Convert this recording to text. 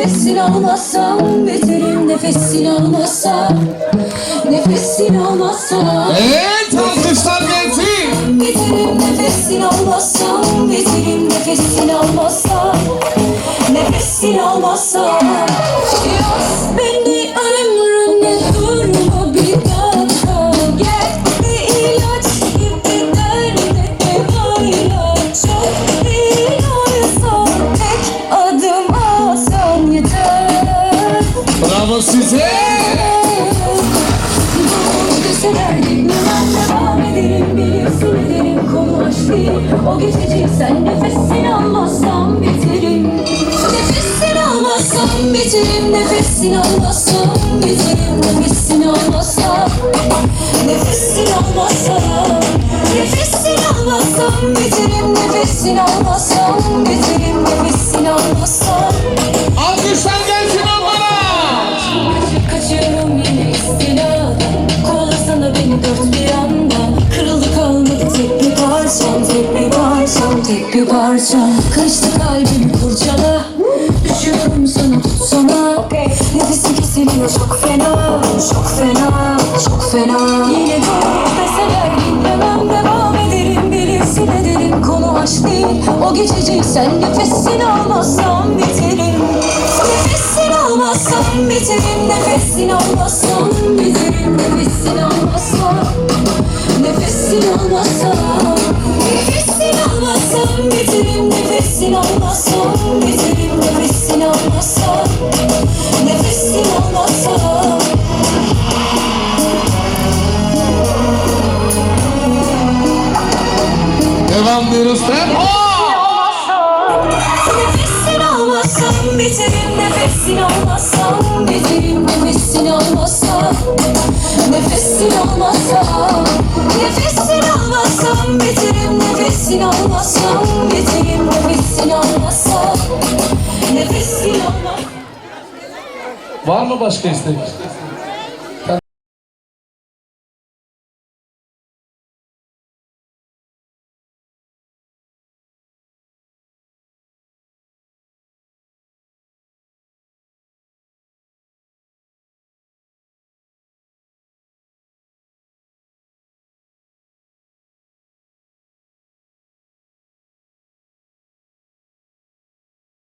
nefesini almazsam biterim nefesini almazsam Nefesini almazsam Evet alkışlar gelsin. Biterim nefesini almazsam Biterim nefesini almazsam Nefesini almazsam Yaz beni Bravo size. Deseler bilmem devam ederim Bilirsin ederim konu aşk O geçici sen nefesini almazsam biterim Nefesini almazsam biterim Nefesini almazsam biterim Nefesini almazsam Nefesini almazsam Nefesini almazsam biterim Nefesini almazsam parçam, Karıştı kalbimi kurcala. Düşüyorum sana tutsana. Nefesim kesiliyor çok fena. Çok fena, çok fena. Yine dur deseler dinlemem Devam ederim. Bilirsin ederim Konu aşk değil. O geçici Sen nefesini almazsan biterim. Nefesini almazsam biterim. Nefesini almazsam biterim. Nefesini almazsam biterim Nefesini almazsam biterim Nefesini almazsam Nefesini almazsam Devam diyoruz. Tempo. Nefesini almazsam biterim Nefesini almazsam biterim Nefesini almazsam Nefesini almazsam Nefesini almazsam biterim Nefesini almazsam biterim Var mı başka istek?